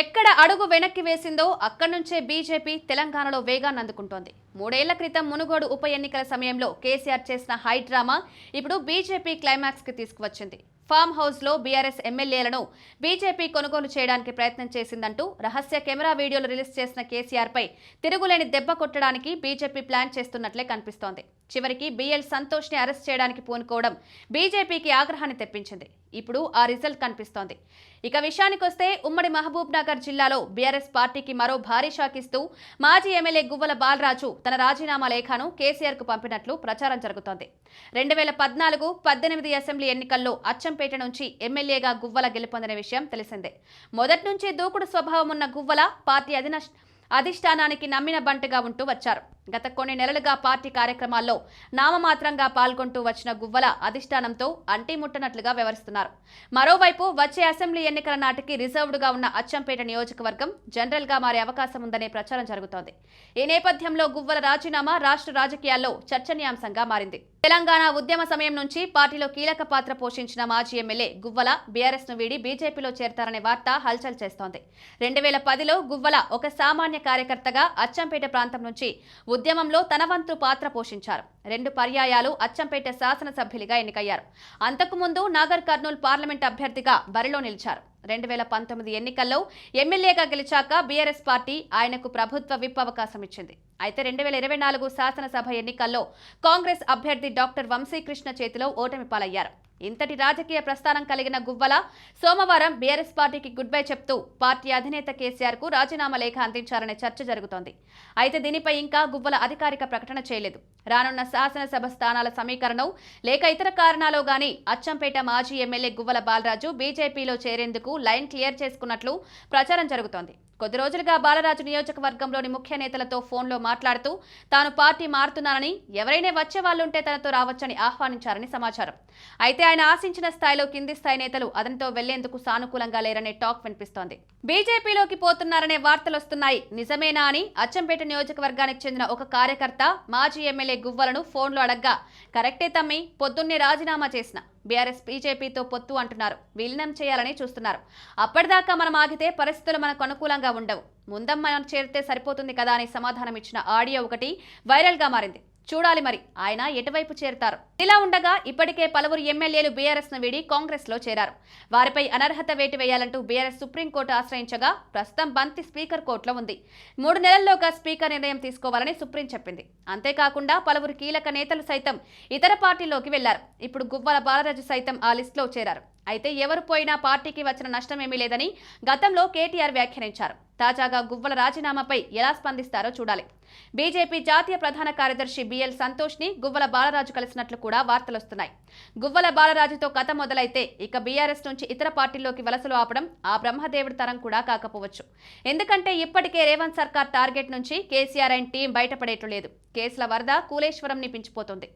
ఎక్కడ అడుగు వెనక్కి వేసిందో అక్కడి నుంచే బీజేపీ తెలంగాణలో వేగాన్ని అందుకుంటోంది. మూడేళ్ళ క్రితం మునుగోడు ఉప ఎన్నికల సమయంలో కేసీఆర్ చేసిన హై డ్రామా ఇప్పుడు బీజేపీ క్లైమాక్స్కి తీసుకువచ్చింది. ఫామ్ హౌస్లో బీఆర్ఎస్ ఎమ్మెల్యేలను బీజేపీ కొనుగోలు చేయడానికి ప్రయత్నం చేసిందంటూ రహస్య కెమెరా వీడియోలు రిలీజ్ చేసిన కేసీఆర్ పై తిరుగులేని దెబ్బ కొట్టడానికి బీజేపీ ప్లాన్ చేస్తున్నట్లే కనిపిస్తోంది. చివరికి బిఎల్ సంతోష్ని అరెస్ట్ చేయడానికి పూనుకోవడం బీజేపీకి ఆగ్రహాన్ని తెప్పించింది. ఇప్పుడు ఆ రిజల్ట్ కనిపిస్తోంది. ఇక విషయానికొస్తే ఉమ్మడి మహబూబ్ నగర్ జిల్లాలో బీఆర్ఎస్ పార్టీకి మరో భారీ షాక్ ఇస్తూ మాజీ ఎమ్మెల్యే గువ్వల బాలరాజు తన రాజీనామా లేఖను కేసీఆర్కు పంపినట్లు ప్రచారం జరుగుతోంది. రెండు వేల పద్నాలుగు పద్దెనిమిది అసెంబ్లీ ఎన్నికల్లో అచ్చంపేట నుంచి ఎమ్మెల్యేగా గువ్వల గెలుపొందిన విషయం తెలిసిందే. మొదటి నుంచి దూకుడు స్వభావం ఉన్న గువ్వల పార్టీ అధిన అధిష్టానానికి నమ్మిన బంటుగా ఉంటూ వచ్చారు. గత కొన్ని నెలలుగా పార్టీ కార్యక్రమాల్లో నామమాత్రంగా పాల్గొంటూ వచ్చిన గువ్వల అధిష్టానంతో అంటిముట్టనట్లుగా వ్యవహరిస్తున్నారు. మరోవైపు వచ్చే అసెంబ్లీ ఎన్నికల నాటికి రిజర్వ్డ్గా ఉన్న అచ్చంపేట నియోజకవర్గం జనరల్గా మారే అవకాశం ఉందనే ప్రచారం జరుగుతోంది. ఈ నేపథ్యంలో గువ్వల రాజీనామా రాష్ట్ర రాజకీయాల్లో చర్చనీయాంశంగా మారింది. తెలంగాణ ఉద్యమ సమయం నుంచి పార్టీలో కీలక పాత్ర పోషించిన మాజీ ఎమ్మెల్యే గువ్వల బీఆర్ఎస్ను వీడి బీజేపీలో చేరతారనే వార్త హల్చల్ చేస్తోంది. రెండు వేల పదిలో గువ్వల ఒక సామాన్య కార్యకర్తగా అచ్చంపేట ప్రాంతం నుంచి ఉద్యమంలో తన వంతు పాత్ర పోషించారు. రెండు పర్యాయాలు అచ్చంపేట శాసనసభ్యులుగా ఎన్నికయ్యారు. అంతకుముందు నాగర్ కర్నూలు పార్లమెంట్ అభ్యర్థిగా బరిలో నిలిచారు. రెండు వేల పంతొమ్మిది ఎన్నికల్లో ఎమ్మెల్యేగా గెలిచాక బీఆర్ఎస్ పార్టీ ఆయనకు ప్రభుత్వ విప్ అవకాశం ఇచ్చింది. అయితే రెండు వేల ఇరవై నాలుగు శాసనసభ ఎన్నికల్లో కాంగ్రెస్ అభ్యర్థి డాక్టర్ వంశీకృష్ణ చేతిలో ఓటమి పాలయ్యారు. ఇంతటి రాజకీయ ప్రస్థానం కలిగిన గువ్వల సోమవారం బీఆర్ఎస్ పార్టీకి గుడ్ బై చెప్తూ పార్టీ అధినేత కేసీఆర్కు రాజీనామా లేఖ అందించారనే చర్చ జరుగుతోంది. అయితే దీనిపై ఇంకా గువ్వల అధికారిక ప్రకటన చేయలేదు. రానున్న శాసనసభ స్థానాల సమీకరణం లేక ఇతర కారణాలు గాని అచ్చంపేట మాజీ ఎమ్మెల్యే గువ్వల బాలరాజు బీజేపీలో చేరేందుకు లైన్ క్లియర్ చేసుకున్నట్లు ప్రచారం జరుగుతోంది. కొద్ది రోజులుగా బాలరాజు నియోజకవర్గంలోని ముఖ్య నేతలతో ఫోన్లో మాట్లాడుతూ తాను పార్టీ మారుతున్నానని ఎవరైనా వచ్చే వాళ్ళుంటే తనతో రావచ్చని ఆహ్వానించారని సమాచారం. అయితే ఆయన ఆశించిన స్థాయిలో కింది స్థాయి నేతలు అతనితో వెళ్ళేందుకు సానుకూలంగా లేరనే టాక్ వినిపిస్తోంది. బీజేపీలోకి పోతున్నారనే వార్తలు వస్తున్నాయి. నిజమేనా అని అచ్చంపేట నియోజకవర్గానికి చెందిన ఒక కార్యకర్త మాజీ ఎమ్మెల్యే గువ్వలను ఫోన్లో అడగ్గా కరెక్టే తమ్మి పొద్దున్నే రాజీనామా చేసిన. బీఆర్ఎస్ బీజేపీతో పొత్తు అంటున్నారు. విలీనం చేయాలని చూస్తున్నారు. అప్పటిదాకా మనం ఆగితే పరిస్థితులు మనకు అనుకూలంగా ఉండవు. ముందం మనం చేరితే సరిపోతుంది కదా అని సమాధానం ఇచ్చిన ఆడియో ఒకటి వైరల్గా మారింది. చూడాలి మరి. ఆయన ఎటువైపు చేరతారు? ఇలా ఉండగా ఇప్పటికే పలువురు ఎమ్మెల్యేలు బీఆర్ఎస్ను వీడి కాంగ్రెస్లో చేరారు. వారిపై అనర్హత వేటు వేయాలంటూ బీఆర్ఎస్ సుప్రీంకోర్టు ఆశ్రయించగా ప్రస్తుతం బంతి స్పీకర్ కోర్టులో ఉంది. మూడు నెలల్లోగా స్పీకర్ నిర్ణయం తీసుకోవాలని సుప్రీం చెప్పింది. అంతేకాకుండా పలువురు కీలక నేతలు సైతం ఇతర పార్టీల్లోకి వెళ్ళారు. ఇప్పుడు గువ్వల బాలరాజు సైతం ఆ లిస్టులో చేరారు. అయితే ఎవరు పోయినా పార్టీకి వచ్చిన నష్టమేమీ లేదని గతంలో కేటీఆర్ వ్యాఖ్యానించారు. తాజాగా గువ్వల రాజీనామాపై ఎలా స్పందిస్తారో చూడాలి. బీజేపీ జాతీయ ప్రధాన కార్యదర్శి బిఎల్ సంతోష్ని గువ్వల బాలరాజు కలిసినట్లు కూడా వార్తలొస్తున్నాయి గువ్వల బాలరాజుతో కథ మొదలైతే ఇక బీఆర్ఎస్ నుంచి ఇతర పార్టీల్లోకి వలసలు ఆపడం ఆ బ్రహ్మదేవుడి తరం కూడా కాకపోవచ్చు. ఎందుకంటే ఇప్పటికే రేవంత్ సర్కార్ టార్గెట్ నుంచి కేసీఆర్ అండ్ టీం బయటపడేట్లు లేదు కేసుల వరద కూలేశ్వరం నిపించిపోతుంది